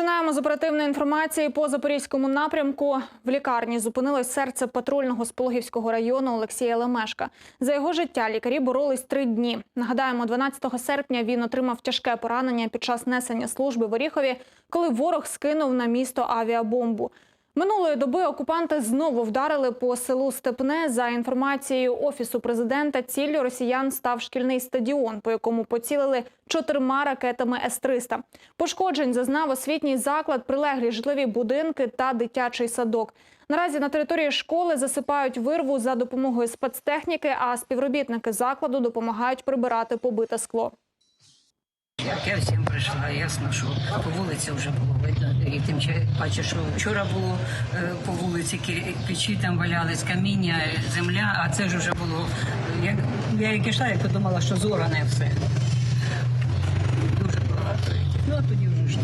Починаємо з оперативної інформації по запорізькому напрямку. В лікарні зупинилось серце патрульного з Пологівського району Олексія Лемешка. За його життя лікарі боролись три дні. Нагадаємо, 12 серпня він отримав тяжке поранення під час несення служби в Оріхові, коли ворог скинув на місто авіабомбу. Минулої доби окупанти знову вдарили по селу Степне. За інформацією офісу президента, ціллю росіян став шкільний стадіон, по якому поцілили чотирма ракетами С-300. Пошкоджень зазнав освітній заклад, прилеглі житлові будинки та дитячий садок. Наразі на території школи засипають вирву за допомогою спецтехніки, а співробітники закладу допомагають прибирати побите скло. Як я всім прийшла, ясно, що по вулиці вже було видно. І тим паче, що вчора було е, по вулиці печі там валялись, каміння, земля, а це ж вже було. Як, я як йшла, я подумала, що зоране все. Дуже багато. Ну, а тоді вже йшли,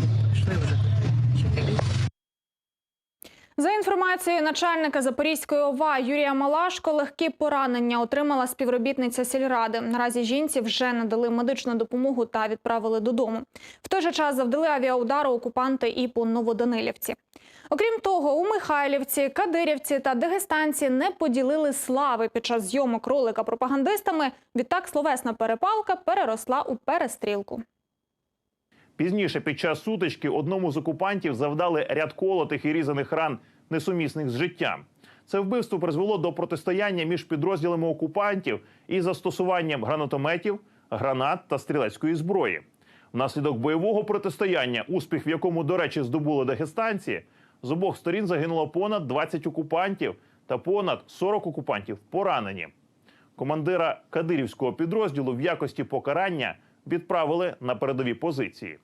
За інформацією начальника Запорізької ОВА Юрія Малашко, легкі поранення отримала співробітниця сільради. Наразі жінці вже надали медичну допомогу та відправили додому. В той же час завдали авіаудару окупанти і по Новоданилівці. Окрім того, у Михайлівці, Кадирівці та Дагестанці не поділили слави під час зйомок ролика пропагандистами. Відтак словесна перепалка переросла у перестрілку. Пізніше, під час сутички, одному з окупантів завдали ряд колотих і різаних ран, несумісних з життям. Це вбивство призвело до протистояння між підрозділами окупантів і застосуванням гранатометів, гранат та стрілецької зброї. Внаслідок бойового протистояння, успіх в якому, до речі, здобули дагестанці, з обох сторін загинуло понад 20 окупантів та понад 40 окупантів поранені. Командира кадирівського підрозділу в якості покарання відправили на передові позиції.